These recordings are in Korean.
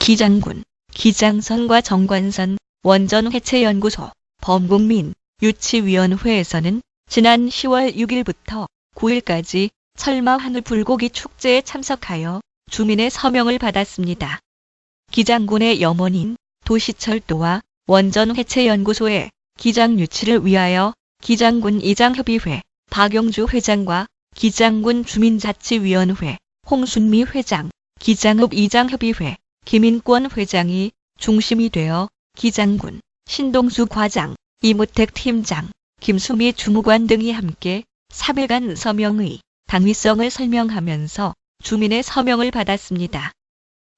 기장군, 기장선과 정관선, 원전회체연구소, 범국민, 유치위원회에서는 지난 10월 6일부터 9일까지 철마 하늘 불고기 축제에 참석하여 주민의 서명을 받았습니다. 기장군의 염원인 도시철도와 원전회체연구소의 기장 유치를 위하여 기장군 이장협의회 박영주 회장과 기장군 주민자치위원회 홍순미 회장, 기장읍 이장협의회 김인권 회장이 중심이 되어 기장군, 신동수 과장, 이무택 팀장, 김수미 주무관 등이 함께 3일간 서명의 당위성을 설명하면서 주민의 서명을 받았습니다.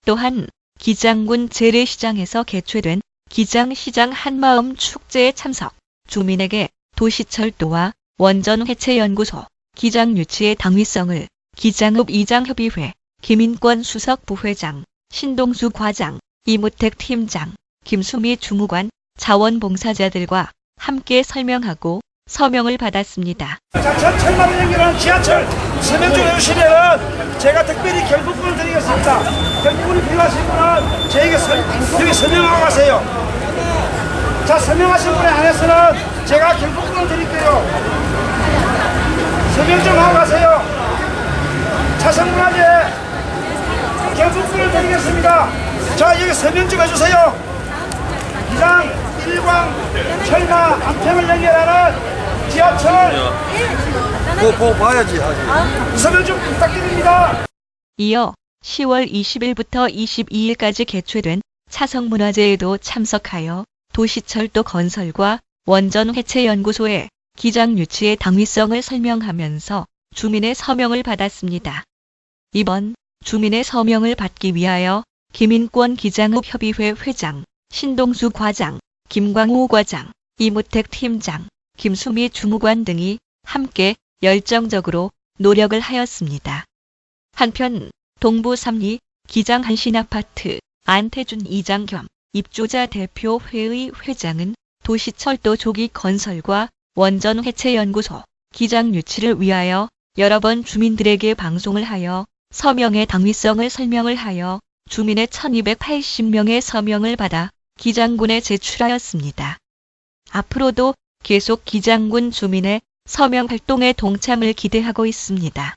또한 기장군 재래시장에서 개최된 기장시장 한마음 축제에 참석, 주민에게 도시철도와 원전회체연구소, 기장 유치의 당위성을 기장읍 이장협의회, 김인권 수석 부회장, 신동수 과장, 이무택 팀장, 김수미 주무관, 자원봉사자들과 함께 설명하고 서명을 받았습니다. 자, 천만원 연결하는 지하철 서명 좀 해주시면 제가 특별히 경품권 드리겠습니다. 경품권이 필요하신 분은 저에게 서, 여기 서명하고 가세요. 자, 서명하신 분에 한해서는 제가 경품권 드릴게요. 서명 좀 하고 가세요. 자성문화재 경품권 을 드리겠습니다. 자, 여기 서명 좀 해주세요. 기장 일광 철마 안평을 연결하는 지하철 그거 보고 봐야지 하지. 서명 좀 부탁드립니다. 이어 10월 20일부터 22일까지 개최된 차성문화제에도 참석하여 도시철도 건설과 원전회체연구소의 기장 유치의 당위성을 설명하면서 주민의 서명을 받았습니다. 이번 주민의 서명을 받기 위하여 김인권 기장읍 협의회 회장, 신동수 과장, 김광호 과장, 이무택 팀장, 김수미 주무관 등이 함께 열정적으로 노력을 하였습니다. 한편 동부 3리 기장 한신아파트 안태준 이장 겸 입주자 대표회의 회장은 도시철도 조기 건설과 원전회체연구소 기장 유치를 위하여 여러 번 주민들에게 방송을 하여 서명의 당위성을 설명을 하여 주민의 1280명의 서명을 받아 기장군에 제출하였습니다. 앞으로도 계속 기장군 주민의 서명 활동에 동참을 기대하고 있습니다.